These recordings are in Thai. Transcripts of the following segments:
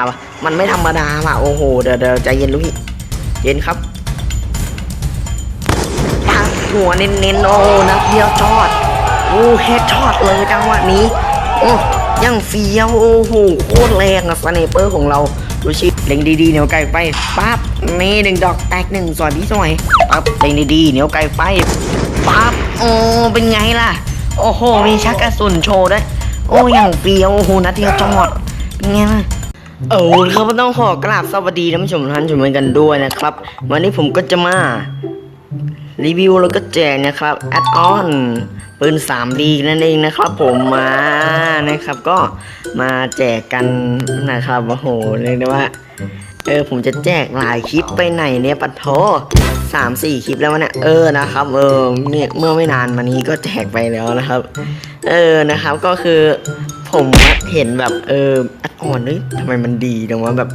าวะมันไม่ธรรมดาว่ะโอ้โหเดี๋ยวเดี๋ยวใจเย็นลูกพี่เย็นครับปักหัวเน้นๆโอ้นัดเดียวจอดโอ้เฮดช็อตเลยจังหวะนี้โอ้ยังเฟี้ยวโอ้โหโคตรแรงอะสไนเปอร์ของเราดูชิเล็งดีๆเหนียวไก่ไปปั๊บนี่หนึ่งดอกแตกหนึ่งสวยพี่สวยปั๊บเล็งดีๆเหนียวไก่ไปปั๊บโอ้เป็นไงล่ะ โอ้โหมีชักกระสุนโชว์ด้วยโอ้ยังเฟี้ยวโอ้โหนัดเดียวจอดเป็นไงล่ะ เออครับต้องขอกราบสวัสดีท่านผู้ชมท่านชมกันด้วยนะครับ วันนี้ผมก็จะมารีวิวแล้วก็แจกนะครับแอดออนปืน 3D นั่นเองนะครับ ผมมานะครับก็มาแจกกันนะครับโอ้โหเรียกได้ว่า เออผมจะแจกหลายคลิปไปไหนเนี่ยปัดโทสามสี่คลิปแล้ววะเนี่ยเออนะครับ เออเนี่ยเมื่อไม่นานมานี้ก็แจกไปแล้วนะครับ เออนะครับก็คือผมเห็นแบบเอออัดออนเฮ้ยทำไมมันดีจังวะแบบ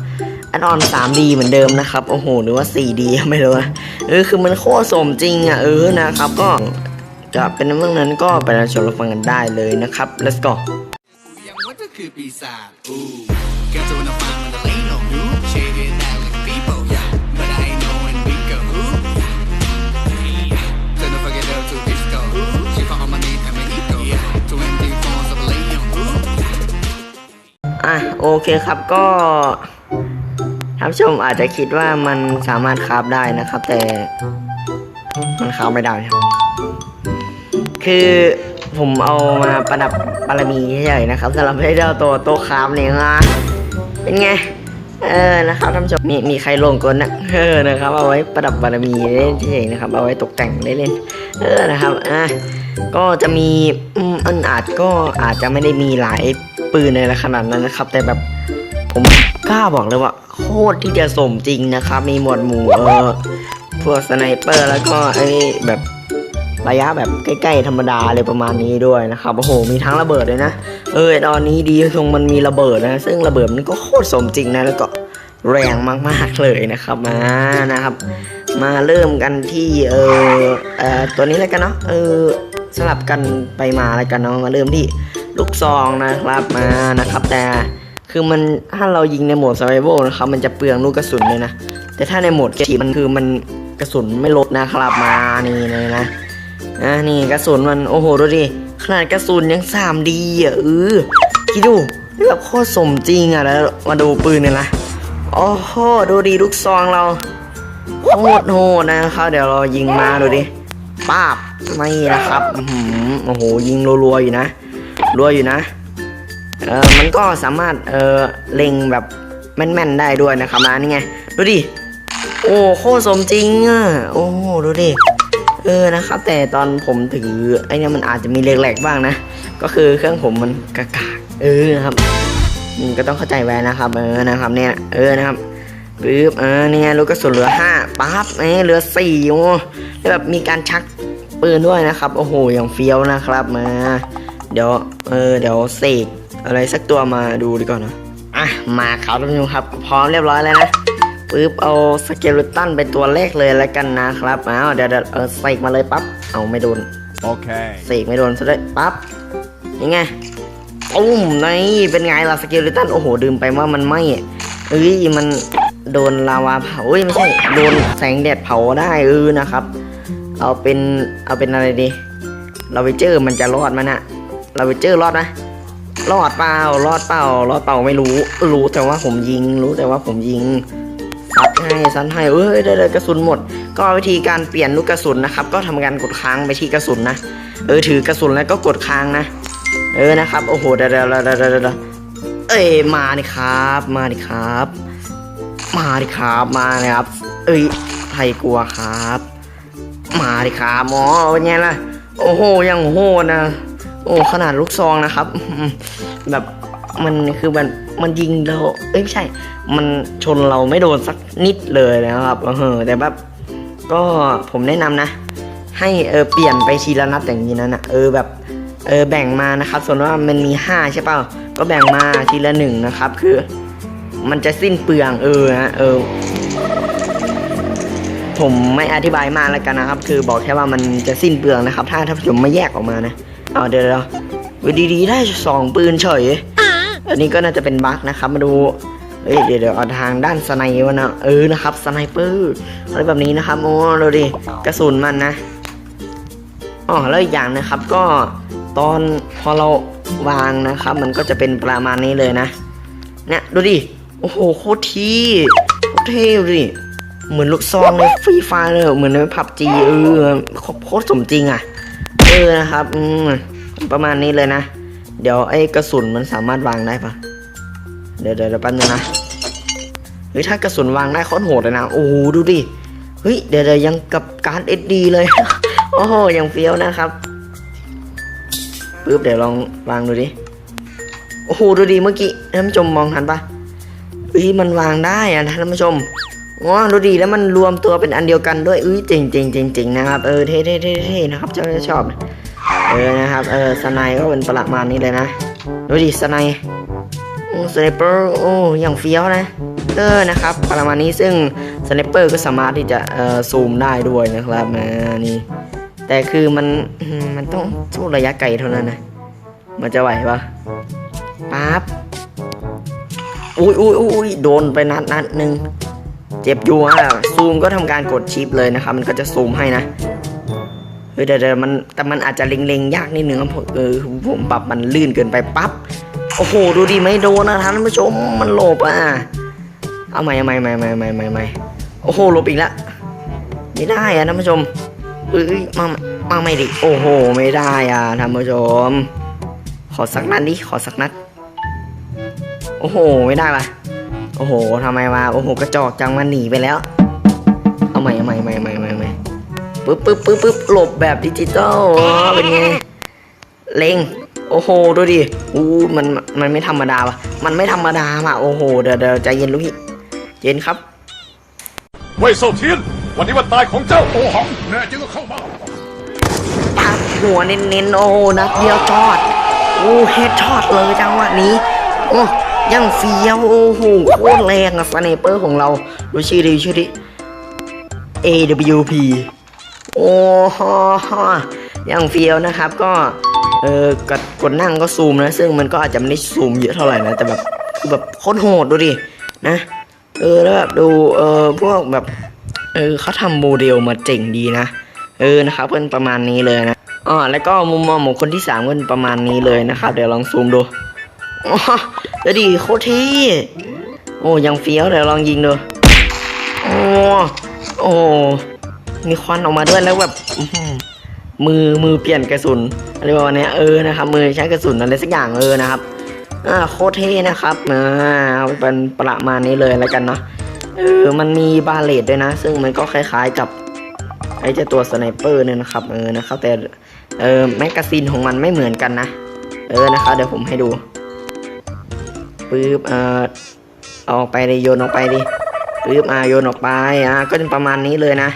อัดออน 3D เหมือนเดิมนะครับโอ้โหหรือว่า 4D ไม่รู้นะเออคือมันโคตรสมจริงอะเออนะครับ ก็จะเป็นเรื่องนั้นก็ไปรับชมรับฟังกันได้เลยนะครับ let's go ยังว่าเธอคือปีศาจ โอเคครับก็ท่านผู้ชมอาจจะคิดว่ามันสามารถคราฟได้นะครับ แต่มันคราฟไม่ได้ครับคือผมเอามาประดับบารมีเฉยๆนะครับสำหรับให้เจ้าตัวโตคราฟเนี่ยนะเป็นไง เออนะครับท่านผู้ชมมีมีใครลงกลนะเออนะครับ เอาไว้ประดับบารมีเล่นเฉยๆนะครับ เอาไว้ตกแต่งเล่นเออนะครับอะก็จะมีอืมอันอาจก็อาจจะไม่ได้มีหลายปืนในขนาดนั้นนะครับ แต่แบบผมกล้าบอกเลยว่า โคตรที่จะสมจริงนะครับ มีหมวดหมู่เออพวกสไนเปอร์แล้วก็ไอ้แบบระยะแบบใกล้ๆธรรมดาอะไรประมาณนี้ด้วยนะครับโอ้โหมีทั้งระเบิดเลยนะ เออตอนนี้ดีตรงมันมีระเบิดนะ ซึ่งระเบิดมันก็โคตรสมจริงนะแล้วก็ แรงมากๆเลยนะครับมานะครับ มาเริ่มกันที่เออเออตัวนี้แล้วกันเนาะเออสลับกันไปมาแล้วกันเนาะมาเริ่มที่ลูกซองนะครับมานะครับ แต่คือมันถ้าเรายิงในโหมด survival นะครับมันจะเปลืองลูกกระสุนเลยนะ แต่ถ้าในโหมดเกมมันคือมันกระสุนไม่ลดนะครับมานี่เลยนะอะนี่กระสุนมันโอ้โหดูดิขนาดกระสุนยัง 3D อะเออคิดดูนี่แบบโคตรสมจริงอะแล้วมาดูปืนเนี่ยนะ โอ้โหดูดีลูกซองเราโคตรโหดนะครับเดี๋ยวเรายิงมาดูดิป้าบไม่นะครับโอ้โหยิงรัวๆอยู่นะรัวอยู่นะเออมันก็สามารถเออเล็งแบบแม่นๆได้ด้วยนะครับมานี่ไงดูดิโอ้โคสมจริงอะโอ้ดูดิเออนะครับ แต่ตอนผมถือไอ้เนี่ยมันอาจจะมีแหลกๆบ้างนะ ก็คือเครื่องผมมันกากาเออนะครับ อืมก็ต้องเข้าใจไว้นะครับ เออนะครับเนี่ยเออนะครับปึ๊บเออเนี่ยลูกกระสุนเหลือห้าปั๊บเอ้ยเหลือสี่โอ้แล้วแบบมีการชักปืนด้วยนะครับ โอ้โหอย่างเฟี้ยวนะครับมา เดี๋ยวเออเดี๋ยวเสกอะไรสักตัวมาดูดีกว่อนนะอะมาครับท่านผู้ชมครับพร้อมเรียบร้อยแล้วนะปึ๊บเอาสเกเลตันไปตัวแรกเลยแล้วกันนะครับอ้าวเดี๋ยวเดี๋ยวเออเสกมาเลยปั๊บเอาไม่โดน Okay. เสกไม่โดนซะด้วยปั๊บยังไง ตุ้มนี่เป็นไงล่ะสเกเลตันโอ้โหดื่มไปว่ามันไหม่เอ้ยมันโดนลาวาเผาเอ้ยไม่ใช่โดนแสงแดดเผาได้เออนะครับ เอาเป็นเอาเป็นอะไรดีเราไปเจอมันจะรอดไหมันอะเราไปเจอรอดไหมรอดเปล่ารอดเปล่ารอดเปล่าไม่รู้รู้แต่ว่าผมยิงรู้แต่ว่าผมยิงซัดให้ซัดให้เอ้ยได้เลยกระสุนหมด ก็วิธีการเปลี่ยนลูกกระสุนนะครับ ก็ทำการกดค้างไปที่กระสุนนะเออถือกระสุนแล้วก็กดค้างนะ เออนะครับ โอ้โหเดี๋ยวเดี๋ยวเดี๋ยวเดี๋ยวเดี๋ยวเอ้ยมาดิครับ มาดิครับ มาดิครับมาเลยครับ เอ้ยใครกลัวครับ มาดิครับหมอเป็นไงล่ะโอ้โหยังโหดนะโอ้ขนาดลูกซองนะครับ แบบมันคือมันมันยิงเราเอ้ยไม่ใช่ มันชนเราไม่โดนสักนิดเลยนะครับเออแต่แบบก็ผมแนะนำนะ ให้เออเปลี่ยนไปทีละนัดอย่างนี้นั่นนะเออแบบ เออแบ่งมานะครับ ส่วนว่ามันมีห้าใช่เปล่าก็แบ่งมาทีละหนึ่งนะครับ คือ มันจะสิ้นเปลืองเออนะเออ ผมไม่อธิบายมากแล้วกันนะครับ คือบอกแค่ว่ามันจะสิ้นเปลืองนะครับ ถ้าถ้าผมไม่แยกออกมานะเอาเดี๋ยวเดี๋ยวดีๆได้สองปืนเฉยอันนี้ก็น่าจะเป็นบั๊กนะครับ มาดูเอ้ยเดี๋ยวเดี๋ยวเอาทางด้านสไนเปอร์นะเออนะครับสไนเปอร์อะไรแบบนี้นะครับโอ้ดูดิกระสุนมันนะอ๋อแล้วอีกอย่างนะครับก็ ตอนพอเราวางนะครับ มันก็จะเป็นประมาณนี้เลยนะเนี่ยดูดิ โอ้โหโคตรทีโคตรเท่ดิเหมือนลูกซองในฟรีไฟเลยเหมือนในพับจีเออโคตรสมจริงอะเออนะครับอืมประมาณนี้เลยนะ เดี๋ยวไอ้กระสุนมันสามารถวางได้ปะเดี๋ยวเดี๋ยวแป๊บนึงนะเฮ้ยถ้ากระสุนวางได้โคตรโหดเลยนะโอ้โหดูดิเฮ้ยเดี๋ยวเดี๋ยวยังกับการ์ดเอดีเลยโอ้โหยังเฟี้ยวนะครับ ปึ๊บเดี๋ยวลองวางดูดิ โอ้โหดูดิเมื่อกี้ท่านผู้ชมมองทันปะเฮ้ยมันวางได้อะท่านผู้ชมอ๋อดูดิแล้วมันรวมตัวเป็นอันเดียวกันด้วยเอ้ยเจ๋งเจ๋งเจ๋งเจ๋งนะครับเออเท่เท่เท่เท่นะครับเจ้าจะชอบเออนะครับเออสไนก็เป็นประมาณนี้เลยนะดูดิสไนโอ้สไนเปอร์โอ้อย่างเฟี้ยวนะเออนะครับประมาณนี้ซึ่งสไนเปอร์ก็สามารถที่จะเอ่อซูมได้ด้วยนะครับนะนี่ แต่คือมันมันต้องสู้ระยะไกลเท่านั้นนะ มันจะไหวปะปั๊บอุ้ยอุ้ยอุ้ยโดนไปนัดนัดหนึ่งเจ็บอยู่อะซูมก็ทำการกดชิปเลยนะครับ มันก็จะซูมให้นะเฮ้ยเดี๋ยวมันแต่มันอาจจะเล็งๆ ยากนิดนึงครับผมเออผมปรับมันลื่นเกินไปปั๊บโอ้โหดูดิไม่โดนนะท่านผู้ชมมันหลบอะเอาใหม่เอาใหม่ใหม่ใหม่ใหม่ใหม่ใหม่โอ้โหหลบอีกแล้วไม่ได้อะท่านผู้ชม เอ้ยมามาไม่ดิโอ้โห ไม่ได้อะท่านผู้ชม ขอสักนัดดิขอสักนัด โอ้โห ไม่ได้ปะโอ้โหทำไมวะโอ้โห กระจอกจังมันหนีไปแล้ว เอาใหม่เอาใหม่ใหม่ใหม่ใหม่ใหม่ปึ๊บปึ๊บปึ๊บปึ๊บหลบแบบดิจิตอลเป็นไงเล็งโอ้โห ดูดิ อู้มัน มันไม่ธรรมดาว่ะ มันไม่ธรรมดาว่ะ โอ้โห เดี๋ยวเดี๋ยวใจเย็นลูกพี่ เย็นครับ เว่ยเซาเทียน วันนี้วันตายของเจ้าโอหังแน่จริงก็เข้ามาปักหัวเน้นๆโอ้นัดเดียวจอด โอ้เฮดช็อตเลยจังหวะนี้โอ้ยังเฟี้ยวโอ้โหโคตรแรงอะสไนเปอร์ของเราดูชื่อดิชื่อดิ AWP โอ้โหยังเฟี้ยวนะครับก็เออกดกดนั่งก็ซูมนะ ซึ่งมันก็อาจจะไม่ได้ซูมเยอะเท่าไหร่นะแต่แบบคือแบบโคตรโหดดูดินะเออแล้วแบบดูเออพวกแบบ เออเขาทำโมเดลมาเจ๋งดีนะ เออนะครับเป็นประมาณนี้เลยนะอ๋อแล้วก็มุมมองของคนที่สามก็เป็นประมาณนี้เลยนะครับ เดี๋ยวลองซูมดูอ๋อแล้วดีโคตรเท่โอ้ยังเฟี้ยวเดี๋ยวลองยิงดูโอ้โอ้มีควันออกมาด้วยแล้วแบบมือมือเปลี่ยนกระสุนอะไรประมาณนี้เออนะครับ มือใช้กระสุนอะไรสักอย่างเออนะครับอ่าโคตรเท่นะครับอ่าเอาเป็นประมาณนี้เลยแล้วกันเนาะ เออ มันมีบาเลตด้วยนะ ซึ่งมันก็คล้ายๆกับไอ้เจ้าตัวสไนเปอร์เนี่ยนะครับ เออ นะครับ แต่ เออ แมกกาซีนของมันไม่เหมือนกันนะ เออ นะครับ เดี๋ยวผมให้ดู ปึ๊บ เออเอาออกไปเลยโยนออกไปดิ ปึ๊บ อ่าโยนออกไป อ่า ก็เป็นประมาณนี้เลยนะ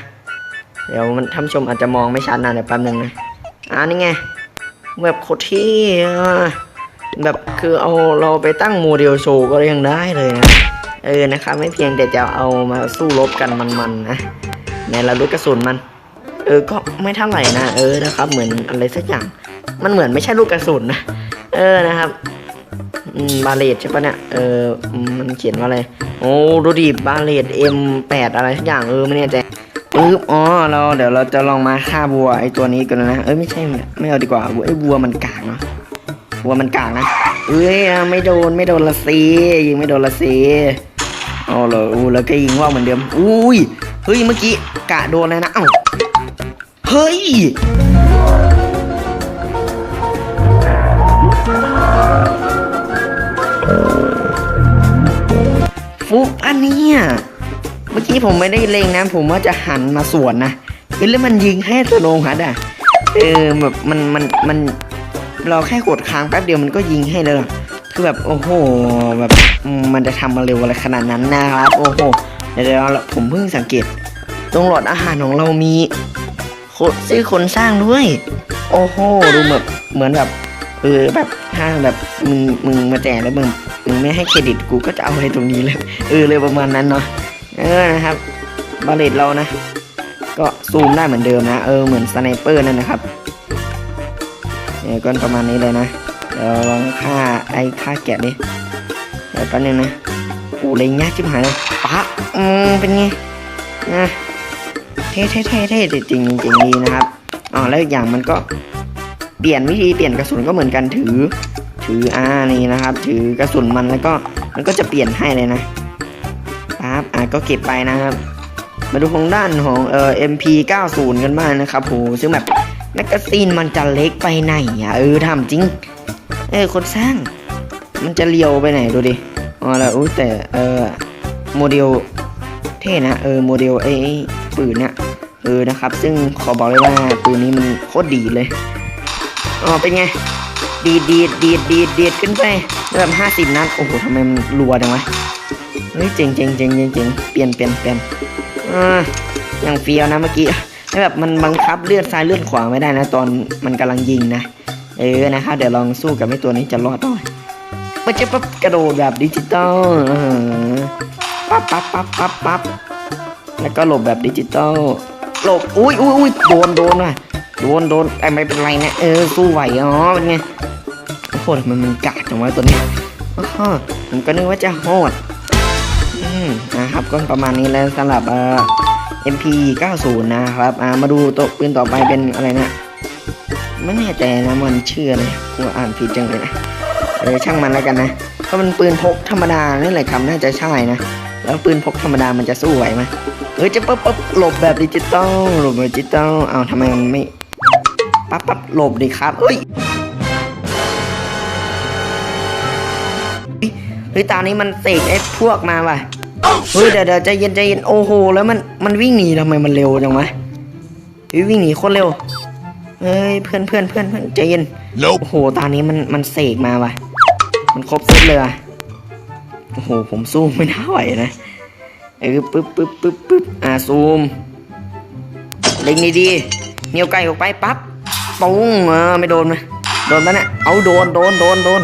เดี๋ยวมันท่านชมอาจจะมองไม่ชัดนะ เดี๋ยวแป๊บนึงนะ อ่านี่ไง แบบโคตรที่แบบคือเอาเราไปตั้งโมเดลโชว์ก็ยังได้เลยนะ ออนะครับไม่เพียงแต่จะเอามาสู้รบกันมันๆนะในระลุกระสุนมัน เออก็ไม่เท่าไหร่นะเออนะครับ เหมือนอะไรสักอย่าง มันเหมือนไม่ใช่ลูกกระสุนนะเออนะครับบาเลตใช่ปะเนี่ยเออมันเขียนว่าอะไรโอ้ดูดิบาเลต M8 อะไรสักอย่างเออไม่แน่ใจปึ๊บอ๋อเราเดี๋ยวเราจะลองมาฆ่าวัวไอตัวนี้กันนะเอ้ยไม่ใช่ไม่เอาดีกว่าไอวัวมันกากเนาะวัวมันกากนะเอ้ยไม่โดนไม่โดนละซียิงไม่โดนละซี เอาเลยอู้แล้วก็ยิงว่าวเหมือนเดิม อุ้ย เฮ้ย เมื่อกี้กะโดนเลยนะ เอ้า เฮ้ย ฟุกอันเนี้ยเมื่อกี้ผมไม่ได้เล็งนะ ผมว่าจะหันมาสวนนะเอ้แล้วมันยิงให้สโลงฮัดอะ เออแบบมันมันมัน เราแค่กดค้างแป๊บเดียวมันก็ยิงให้เลย คือแบบโอ้โหแบบมันจะทำมาเร็วอะไรขนาดนั้นนะครับ โอ้โหเดี๋ยวผมเพิ่งสังเกต ตรงหลอดอาหารของเรามีโคชื่อคนสร้างด้วย โอ้โหดูแบบเหมือนแบบเออแบบถ้าแบบมึงมึงมาแจกแล้วมึงมึงไม่ให้เครดิตกูก็จะเอาอะไรตรงนี้เลยเออเลยประมาณนั้นเนาะเออนะครับบาเลตเรานะ ก็ซูมได้เหมือนเดิมนะ เออเหมือนสไนเปอร์นั่นนะครับเออก็ประมาณนี้เลยนะ เดี๋ยวลองฆ่าไอ้ฆ่าแกะดิเดี๋ยวแป๊บนึงนะโอ้เล็งยากชิบหายเลยปั๊บอืมเป็นไงนะเท่เท่เท่เท่จริงจริงดีนะครับอ๋อแล้วอีกอย่างมันก็เปลี่ยนวิธีเปลี่ยนกระสุนก็เหมือนกันถือ ถืออ่านี่นะครับ ถือกระสุนมันแล้วก็มันก็จะเปลี่ยนให้เลยนะปั๊บอ่าก็เก็บไปนะครับ มาดูของด้านของเอ่อ MP90 กันบ้างนะครับโหซึ่งแบบแมกกาซีนมันจะเล็กไปไหนอะเออทำจริง เออคนสร้าง มันจะเลียวไปไหนดูดิอ๋อแล้วอุ้ยแต่เออโมเดลเท่นะเออโมเดลไอ้ปืนเนี่ยเออนะครับ ซึ่งขอบอกเลยว่าปืนนี้มันโคตรดีเลยอ๋อเป็นไงดีดดีดดีดดีดดีดขึ้นไปแบบห้าสิบนัดโอ้โหทำไมมันรัวจังวะเฮ้ยเจ๋งเจ๋งเจ๋งเจ๋งเจ๋งเปลี่ยนเปลี่ยนเปลี่ยนอ่าอย่างเฟียวนะเมื่อกี้แบบมันบังคับเลือดซ้ายเลือดขวาไม่ได้นะ ตอนมันกำลังยิงนะ เออนะครับเดี๋ยวลองสู้กับไอ้ตัวนี้จะรอดต่อยมันจะปั๊บกระโดดแบบดิจิตอลปั๊บปั๊บปั๊บปั๊บปั๊บแล้วก็หลบแบบดิจิตอลหลบอุ้ยอุ้ยอุ้ยโดนโดนว่ะโดนโดนแต่ไม่เป็นไรนะเออสู้ไหวอ๋อเป็นไงโอ้โหทำไมันมันกาดจังวะตัวนี้อ้อผมก็นึกว่าจะโหดอืมนะครับก็ประมาณนี้แล้วสำหรับเอ่อ MP 90 นะครับ อ่า มาดูตัวปืนต่อไปเป็นอะไรนะ ไม่แน่ใจนะมันเชื่ออะไรกูอ่านผิดจังเลยนะเออช่างมันแล้วกันนะเพรามันปืนพกธรรมดานี่แหละคำน่าจะใช่นะแล้วปืนพกธรรมดามันจะสู้ไหวไหมเออจะปั๊บปั๊บหลบแบบดิจิตอลหลบแบบดิจิตอลเอาทำไมมันไม่ปั๊บปั๊บหลบดีครับเอ้ยเฮ้ยตอนนี้มันเสกไอ้พวกมาว่ะเฮ้ยเดี๋ยวเดี๋ยวใจเย็นใจเย็นโอ้โหแล้วมันมันวิ่งหนีทำไมมันเร็วจังวะเฮ้ยวิ่งหนีโคตรเร็ว เฮ้ยเพื่อนเพื่อนเพื่อนเพื่อนใจเย็น Nope โอ้โหตอนนี้มันมันเสกมาว่ะ มันครบเซตเลยว่ะโอ้โหผมสู้ไม่น่าไหวนะเออปึ๊บปึ๊บปึ๊บปึ๊บอ่าซูมเล็งดีๆเหนียวไกลออกไปปั๊บปุ้งเออไม่โดนไหมโดนปะเนี่ยเอาโดนโดนโดนโดน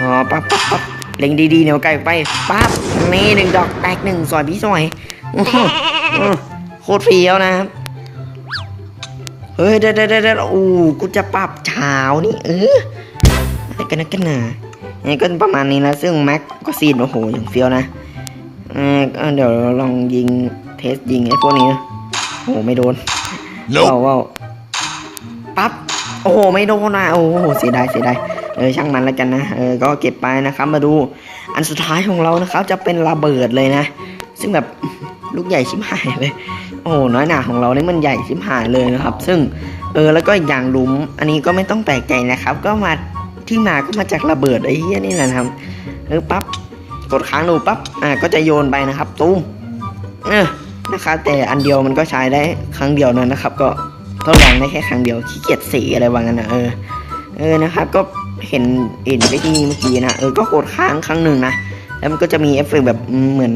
อ๋อปั๊บปั๊บปั๊บเล็งดีๆเหนียวไกลออกไปปั๊บนี่หนึ่งดอกแตกหนึ่งสอยพี่สอยอื้อหืออื้อโคตรเฟี้ยวนะครับ เฮ้ยเดี๋ยวเดี๋ยวเดี๋ยวโอ้กูจะปรับเช้านี่เอออะไรกันนะกันหนานี่ก็ประมาณนี้นะซึ่งแม็กก็ซีนโอ้โหอย่างเฟี้ยวนะเออเดี๋ยวลองยิงเทสยิงไอ้พวกนี้นะโอ้โหไม่โดนว้าวว้าวปั๊บโอ้โหไม่โดนอะโอ้โหเสียดายเสียดายเออช่างมันแล้วกันนะเออก็เก็บไปนะครับมาดูอันสุดท้ายของเรานะครับจะเป็นระเบิดเลยนะ ซึ่งแบบลูกใหญ่ชิบหายเลย โอ้โหน้อยหนาของเราเนี่ยมันใหญ่ชิบหายเลยนะครับ ซึ่งเออแล้วก็อีกอย่างหลุม อันนี้ก็ไม่ต้องแปลกใจนะครับ ก็มาที่มาก็มาจากระเบิดไอ้เหี้ยนี่แหละครับเออปั๊บกดค้างดูปั๊บอ่าก็จะโยนไปนะครับตุ้มเออนะครับแต่อันเดียวมันก็ใช้ได้ครั้งเดียวนั้นนะครับ ก็ทดลองได้แค่ครั้งเดียวขี้เกียจสีอะไรวางั้นนะเออเออนะครับก็เห็นเห็นไปที่เมื่อกี้นะเออก็กดค้างครั้งหนึ่งนะแล้วมันก็จะมีเอฟเฟกแบบเหมือน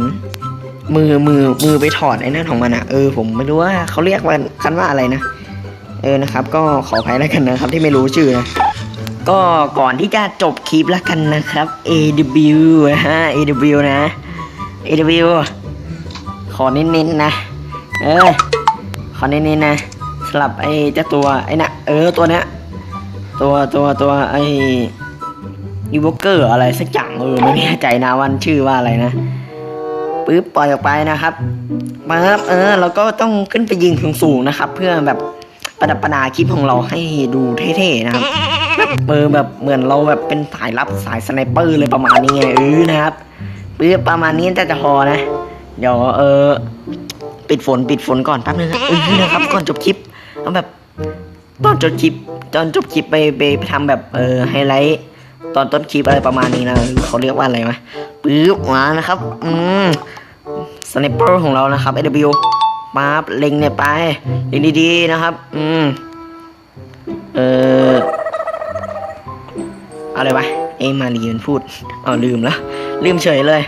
มือมือมือไปถอดไอ้นั่นของมันอะเออผมไม่รู้ว่าเขาเรียกว่ากันว่าอะไรนะ เออนะครับ ก็ขออภัยแล้วกันนะครับ ที่ไม่รู้ชื่อนะก็ก่อนที่จะจบคลิปแล้วกันนะครับ AW นะฮะ AW นะ AW ขอเน้นๆนะ เออ ขอเน้นๆนะสลับไอ้เจ้าตัวไอ้น่ะเออตัวเนี้ยตัวตัวตัวไอ้ยูโบเกอร์อะไรสักอย่างเออไม่แน่ใจนะวันชื่อว่าอะไรนะ ปึ๊บปล่อยออกไปนะครับปั๊บเออเราก็ต้องขึ้นไปยิงสูงๆนะครับ เพื่อแบบประดับประดาคลิปของเราให้ดูเท่ๆนะครับเออแบบเหมือนเราแบบเป็นสายลับสายสไนเปอร์เลยประมาณนี้ไงเออนะครับปึ๊บประมาณนี้จะจะพอนะ เดี๋ยวเออปิดฝนปิดฝนก่อนแป๊บนึงนะเออนะครับก่อนจบคลิปเอาแบบตอนจบคลิปตอนจบคลิปไปไปไปทำแบบเออไฮไลท์ ตอนต้นคลิปอะไรประมาณนี้นะเขาเรียกว่าอะไรวะปึ๊บมานะครับ อืมสไนเปอร์ของเรานะครับ AW ปั๊บเล็งเนี่ยไปเล็งดีๆนะครับ อืม เอออะไรวะเอ้มารีมันพูดเอาลืมล้วลืมเฉยเลย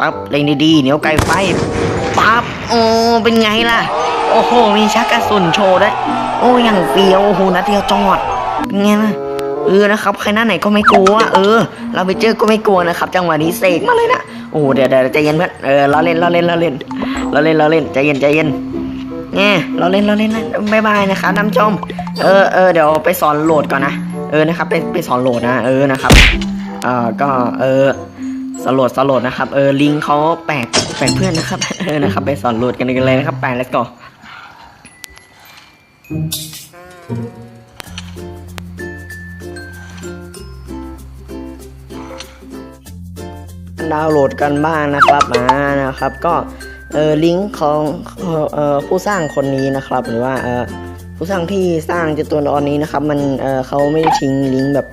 ปั๊บเล็งดีๆเหนียวไกลไฟปั๊บโอ้เป็นไงล่ะ โอ้โห มีชักกระสุนโชว์ด้วย โอ้ยังเฟียวโอ้โหนัดเดียวจอด เป็นไงล่ะเออนะครับใครหน้าไหนก็ไม่กลัว เออ เราไปเจอก็ไม่กลัวนะครับ จังหวะนี้เสกมาเลยนะโอ้เดี๋ยวเดี๋ยวใจเย็นเพื่อนเออเราเล่นเราเล่นเราเล่นเราเล่นเราเล่นใจเย็นใจเย็นเนี่ยเราเล่นเราเล่นนะบ๊ายบายนะครับนผู้ชมเออเออเดี๋ยวไปสอนโหลดก่อนนะเออนะครับไปไปสอนโหลดนะเออนะครับเอ่อก็เออสโหลดสโหลดนะครับเออลิงเขาแปลกแปลกเพื่อนนะครับเออนะครับไปสอนโหลดกันเลยนะครับไป let's go ดาวน์โหลดกันบ้างนะครับมานะครับก็เออลิงก์ของเออผู้สร้างคนนี้นะครับหรือว่าเออผู้สร้างที่สร้างเจตัวละครนี้นะครับ มันเออเขาไม่ได้ทิ้งลิงก์แบบ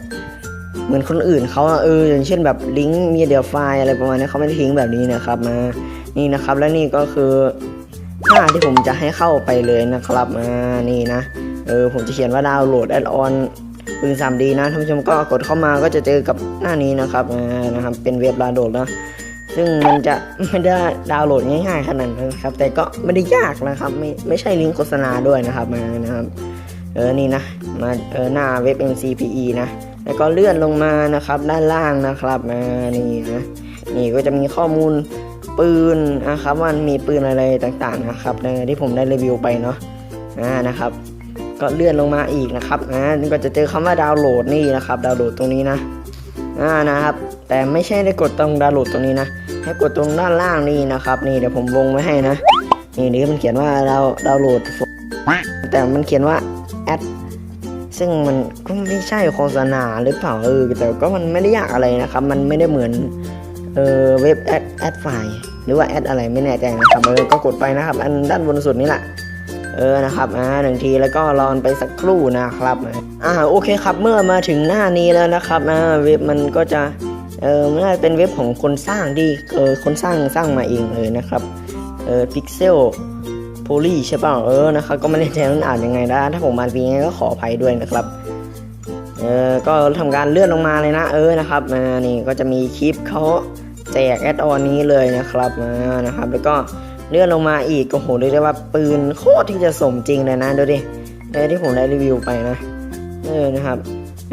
เหมือนคนอื่นเขาเอออย่างเช่นแบบลิงก์มีเดียไฟล์อะไรประมาณนี้เขาไม่ได้ทิ้งแบบนี้นะครับมานี่นะครับและนี่ก็คือหน้าที่ผมจะให้เข้าไปเลยนะครับมานี่นะเออผมจะเขียนว่าดาวน์โหลดแอดออน ปืน 3D นะท่านผู้ชมก็กดเข้ามาก็จะเจอกับหน้านี้นะครับนะครับ เป็นเว็บดาวน์โหลดนะซึ่งมันจะไม่ได้ดาวน์โหลดง่ายๆขนาดนั้นครับ แต่ก็ไม่ได้ยากนะครับ ไม่ไม่ใช่ลิงก์โฆษณาด้วยนะครับมานะครับเออนี่นะมาเออหน้าเว็บ MCPE นะแล้วก็เลื่อนลงมานะครับด้านล่างนะครับมานี่นะนี่ก็จะมีข้อมูลปืนนะครับว่ามีปืนอะไรต่างๆนะครับในที่ผมได้รีวิวไปเนาะอ่านะครับ ก็เลื่อนลงมาอีกนะครับอ่านี่ก็จะเจอคำว่าดาวน์โหลดนี่นะครับดาวน์โหลดตรงนี้นะอ่านะครับ แต่ไม่ใช่ได้กดตรงดาวน์โหลดตรงนี้นะ ให้กดตรงด้านล่างนี่นะครับ นี่เดี๋ยวผมวงไว้ให้นะ นี่นี่มันเขียนว่าดาวดาวน์โหลด แต่มันเขียนว่าแอดซึ่งมันก็ไม่ใช่โฆษณาหรือเปล่าเออแต่ก็มันไม่ได้ยากอะไรนะครับ มันไม่ได้เหมือนเออเว็บแอดแอดไฟล์หรือว่าแอดอะไรไม่แน่ใจนะครับเออก็กดไปนะครับ อันด้านบนสุดนี่แหละ เออนะครับอ่าหนึ่งทีแล้วก็รอนไปสักครู่นะครับอ่าโอเคครับเมื่อมาถึงหน้านี้แล้วนะครับอ่าเว็บมันก็จะเออมันน่าจะเป็นเว็บของคนสร้างดีเออคนสร้างสร้างมาเองเลยนะครับเออพิกเซลโพลีใช่ป่าเออนะครับก็ไม่แน่ใจมันอ่านยังไงนะถ้าผมอ่านผิดยังไงก็ขออภัยด้วยนะครับเออก็ทำการเลื่อนลงมาเลยนะ เออนะครับมานี่ก็จะมีคลิปเขาแจกแอดออนนี้เลยนะครับมานะครับ แล้วก็ เลื่อนลงมาอีกก็โหเรียกได้ว่าปืนโคตรที่จะสมจริงเลยนะดูดิเออที่ผมได้รีวิวไปนะเออนะครับ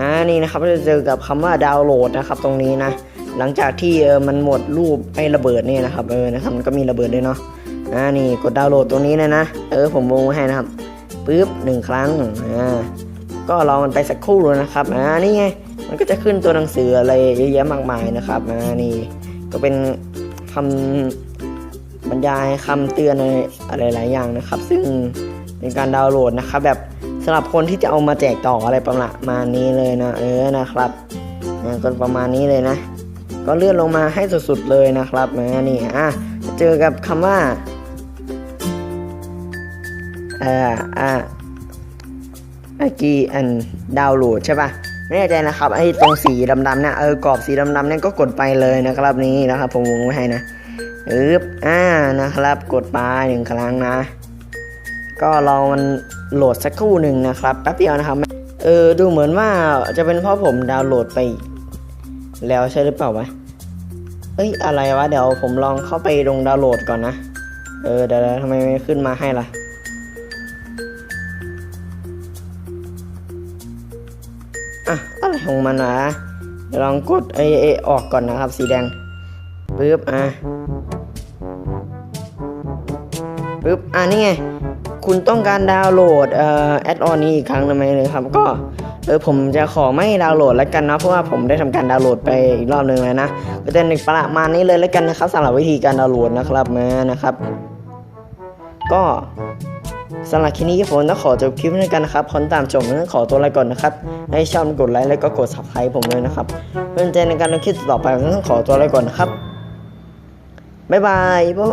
อ่านี่นะครับจะเจอกับคำว่าดาวน์โหลดนะครับตรงนี้นะ หลังจากที่เออมันหมดรูปไอ้ระเบิดเนี่ยนะครับเออนะครับมันก็มีระเบิดด้วยเนาะอ่านี่กดดาวน์โหลดตรงนี้เลยนะเออผมวงให้นะครับปึ๊บหนึ่งครั้งอ่าก็รอมันไปสักครู่เลยนะครับอ่านี่ไงมันก็จะขึ้นตัวหนังสืออะไรเยอะแยะมากมายนะครับอ่านี่ก็เป็นคำ บรรยายคำเตือนอะไรหลายอย่างนะครับ ซึ่งเป็นการดาวน์โหลดนะครับ แบบสำหรับคนที่จะเอามาแจกต่ออะไรประมาณนี้เลยนะ เออนะครับอ่าก็ประมาณนี้เลยนะ ก็เลื่อนลงมาให้สุดๆเลยนะครับนะนี่อะเจอกับคำว่าเอ่ออะอากีอันดาวน์โหลดใช่ปะไม่แน่ใจนะครับไอ้ตรงสีดำๆเนี่ยเออกรอบสีดำๆเนี่ยก็กดไปเลยนะครับนี่นะครับผมวงไว้ให้นะ อึบอ่านะครับ กดไปหนึ่งครั้งนะ ก็ลองมันโหลดสักครู่หนึ่งนะครับแป๊บเดียวนะครับเออดูเหมือนว่าจะเป็นเพราะผมดาวน์โหลดไป แล้วใช่หรือเปล่าวะเอ้ยอะไรวะเดี๋ยวผมลองเข้าไปลงดาวน์โหลดก่อนนะ เออเดี๋ยวทำไมไม่ขึ้นมาให้ล่ะอะอะไรของมันวะลองกดไอเอออกก่อนนะครับ สีแดงปึ๊บอะ ปึ๊บอะนี่ไง คุณต้องการดาวน์โหลดเอ่อแอดออนนี้อีกครั้งได้ไหมเลยครับ ก็เออผมจะขอไม่ดาวน์โหลดแล้วกันนะเพราะว่าผมได้ทำการดาวน์โหลดไปอีกรอบหนึ่งแล้วนะก็จะในประมาณนี้เลยแล้วกันนะครับสำหรับวิธีการดาวน์โหลดนะครับมานะครับ ก็สำหรับคลิปนี้ผมต้องขอจบคลิปนี้กันนะครับคนตามชมต้องขอตัวลาก่อนนะครับ ให้ชอบกดไลค์แล้วก็กด subscribe ผมเลยนะครับเพื่อใจในการทำคลิปต่อไปผมต้องขอตัวลาก่อนนะครับบ๊ายบายบู๊